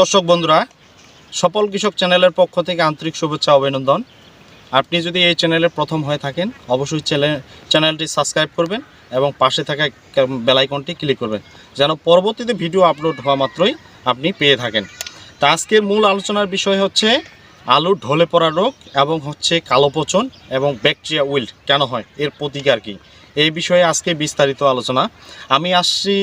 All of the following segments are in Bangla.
দর্শক বন্ধুরা, সফল কৃষক চ্যানেলের পক্ষ থেকে আন্তরিক শুভেচ্ছা, অভিনন্দন। আপনি যদি এই চ্যানেলের প্রথম হয়ে থাকেন, অবশ্যই চ্যানেল চ্যানেলটি সাবস্ক্রাইব করবেন এবং পাশে থাকা বেলাইকনটি ক্লিক করবেন, যেন পরবর্তীতে ভিডিও আপলোড হওয়া মাত্রই আপনি পেয়ে থাকেন। তা আজকের মূল আলোচনার বিষয় হচ্ছে আলুর ঢলে পড়া রোগ এবং হচ্ছে কালো পচন এবং ব্যাকটেরিয়া উইল্ড কেন হয়, এর প্রতিকার কী? এই বিষয়ে আজকে বিস্তারিত আলোচনা। আমি আসছি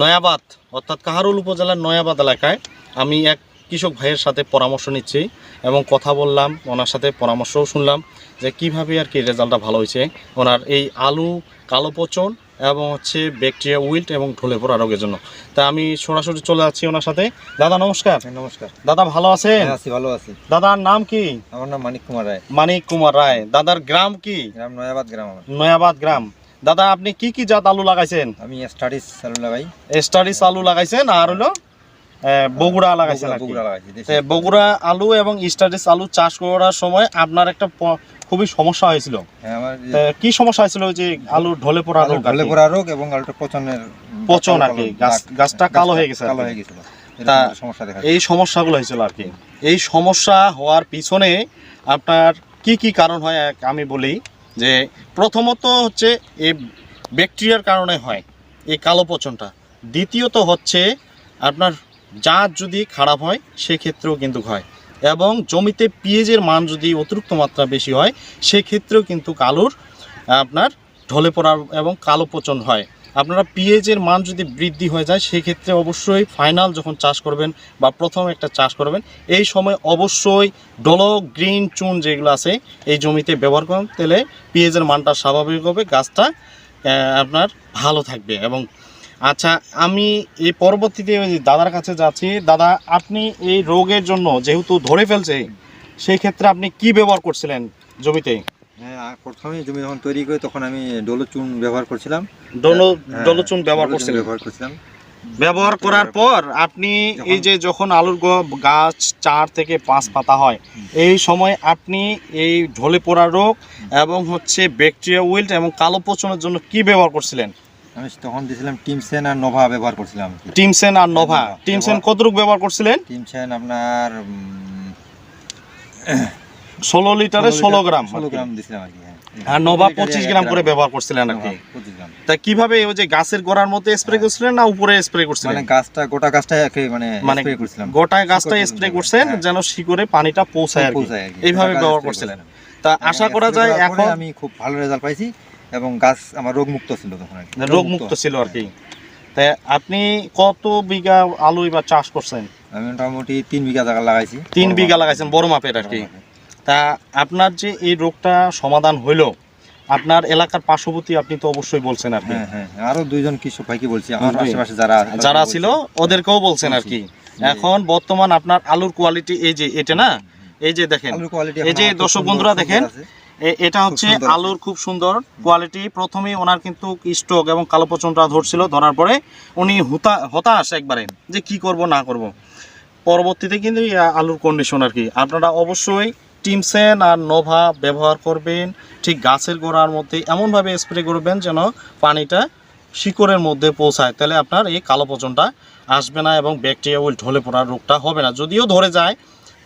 নয়াবাদ, অর্থাৎ কাহারুল উপজেলার নয়াবাদ এলাকায়। আমি এক কৃষক ভাইয়ের সাথে পরামর্শ নিচ্ছি এবং কথা বললাম ওনার সাথে পরামর্শও শুনলাম যে কীভাবে আর কি রেজাল্টটা ভালো হয়েছে। ওনার এই আলু কালো পচন এবং হচ্ছে ব্যাকটেরিয়া উইল্ট এবং ঢলে পড়া রোগের জন্য। তা আমি সরাসরি চলে যাচ্ছি ওনার সাথে। দাদা নমস্কার। হ্যাঁ, নমস্কার। দাদা ভালো আছেন? হ্যাঁ, আছি ভালো আছি। দাদার নাম কি? আমার নাম মানিক কুমার রায়। মানিক কুমার রায়। দাদার গ্রাম কি? গ্রাম নয়াবাদ গ্রাম নয়াবাদ গ্রাম। দাদা আপনি কি কি জাত আলু লাগাইছেন? আমি স্টাডিস চালু লাগাই। স্টাডিস আলু লাগাইছেন আর হলো? বগুড়া আর বগুড়া আলু এবং স্টাডিস আলু চাষ করার সময় আপনার একটা খুবই সমস্যা হয়েছিল। হ্যাঁ কি সমস্যা হয়েছিল যে আলু ঢলে পড়া রোগ ঢলে? পড়া রোগ এবং আলুটা পচনের পচন আর কি, গাছ- গাছটা কালো হয়ে গেছে কালো হয়ে গেছিল তা এই সমস্যাগুলো হয়েছিল আর কি। এই সমস্যা হওয়ার পিছনে আপনার কি কি কারণ হয় আমি বলি যে প্রথমত হচ্ছে এই ব্যাকটেরিয়ার কারণে হয় এই কালো পচনটা। দ্বিতীয়ত হচ্ছে আপনার জাত যদি খারাপ হয়, সেক্ষেত্রেও কিন্তু হয় এবং জমিতে পিএজের মান যদি অতিরিক্ত মাত্রা বেশি হয়, সেক্ষেত্রেও কিন্তু কালোর, আপনার ঢলে পড়া এবং কালো পচন হয়। আপনারা পিএজের মান যদি বৃদ্ধি হয়ে যায়, সেক্ষেত্রে অবশ্যই ফাইনাল যখন চাষ করবেন বা প্রথম একটা চাষ করবেন, এই সময় অবশ্যই ডলো গ্রিন, চুন যেগুলো আছে, এই জমিতে ব্যবহার করেন। তাহলে পিএজের মানটা স্বাভাবিক হবে, গাছটা আপনার ভালো থাকবে এবং আচ্ছা আমি এই পরবর্তীতে ওই দাদার কাছে যাচ্ছি। দাদা আপনি এই রোগের জন্য যেহেতু ধরে ফেলছে সেই ক্ষেত্রে আপনি কি ব্যবহার করছিলেন জমিতে? হ্যাঁ প্রথমে জমি যখন তৈরি করে তখন আমি ডোলো চুন ব্যবহার করছিলাম। ডলো হ্যাঁ, ডলোচুন ব্যবহার করছিলেন? ব্যবহার করছিলাম। ব্যবহার করার পর আপনি এই যে যখন আলুর গ- গাছ চার থেকে পাঁচ পাতা হয় এই সময় আপনি এই ঢলে পড়া রোগ এবং হচ্ছে ব্যাকটেরিয়া উইল্ট এবং কালো পচনের জন্য কি ব্যবহার করছিলেন? আমি তখন দিয়েছিলাম টিমসেন আর নোভা ব্যবহার করছিলাম টিমসেন আর নোভা। টিমসেন কতটুকু ব্যবহার করছিলেন? টিমসেন আপনার ষোলো লিটারে ষোলো গ্রাম ষোলো। গ্রাম দিয়েছিলাম আর কি হ্যাঁ। আর নোভা পঁচিশ গ্রাম করে ব্যবহার করছিলেন আর কি। তা কীভাবে ওই যে গাছের গোড়ার মধ্যে স্প্রে করছিলেন না উপরে স্প্রে করছিলেন? মানে গাছটা গোটা গাছটা মানে মানে স্প্রে করছিলাম। গোটা গাছটা স্প্রে। করছেন হ্যাঁ। যেন শিকড়ে পানিটা পৌঁছায় আর কি। এইভাবে ব্যবহার করছিলেন। তা আশা করা যায় এখন আমি খুব ভালো রেজাল্ট পাইছি। এবং গাছ আমার রোগ মুক্ত ছিল তখন আর কি। রোগ মুক্ত ছিল আর কি। তাই আপনি কত বিঘা আলু এবার চাষ করছেন? আমি মোটামুটি তিন বিঘা জায়গা লাগাইছি। তিন বিঘা লাগাইছেন বড় মাপের আর কি। তা আপনার যে এই রোগটা সমাধান হইল আপনার এলাকার পার্শ্ববর্তী আপনি তো অবশ্যই বলছেন আর কি। হ্যাঁ হ্যাঁ হ্যাঁ। আরও দুইজন কৃষক ভাইকে বলছি আমার আশেপাশে যারা যারা ছিল ওদেরকেও বলছেন আর কি। এখন বর্তমান আপনার আলুর কোয়ালিটি এই যে এটা না? এই যে দেখেন এই যে দর্শক বন্ধুরা দেখেন, এটা হচ্ছে আলুর খুব সুন্দর কোয়ালিটি প্রথমেই ওনার কিন্তু স্টক এবং কালো পচনটা ধরছিল ধরার পরে উনি হতা হতাশ একবারে যে কি করব না করব। পরবর্তীতে কিন্তু আলুর কন্ডিশন আর কি। আপনারা অবশ্যই টিমসেন আর নোভা ব্যবহার করবেন। ঠিক গাছের গোড়ার মধ্যে এমনভাবে স্প্রে করবেন যেন পানিটা শিকড়ের মধ্যে পৌঁছায়। তাহলে আপনার এই কালো পচনটা আসবে না এবং ব্যাকটেরিয়া উইল ঢলে পড়ার রোগটা হবে না। যদিও ধরে যায়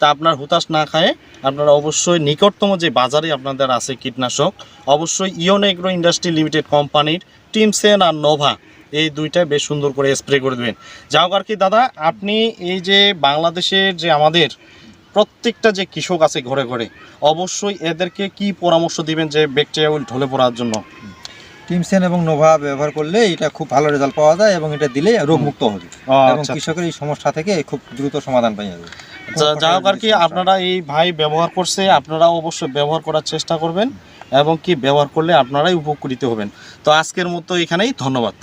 তা আপনার হুতাশ না খায় আপনারা অবশ্যই নিকটতম যে বাজারে আপনাদের আছে কীটনাশক, অবশ্যই ইয়ন এগ্রো ইন্ডাস্ট্রি লিমিটেড কোম্পানির টিমসেন আর নোভা, এই দুইটা বেশ সুন্দর করে স্প্রে করে দেবেন। যাও আর কি দাদা, আপনি এই যে বাংলাদেশের যে আমাদের প্রত্যেকটা যে কৃষক আছে ঘরে ঘরে, অবশ্যই এদেরকে কি পরামর্শ দিবেন যে ব্যাকটেরিয়া উইল ঢলে পড়ার জন্য? টিমসেন এবং নোভা ব্যবহার করলে এটা খুব ভালো রেজাল্ট পাওয়া যায় এবং এটা দিলে রোগ মুক্ত হবে এবং আচ্ছা। কৃষকের এই সমস্যা থেকে খুব দ্রুত সমাধান পাই যাবে যা- যা হোক আর কি আপনারা এই ভাই ব্যবহার করছে আপনারা অবশ্যই ব্যবহার করার চেষ্টা করবেন এবং কি ব্যবহার করলে আপনারাই উপকৃত হবেন। তো আজকের মতো এখানেই ধন্যবাদ।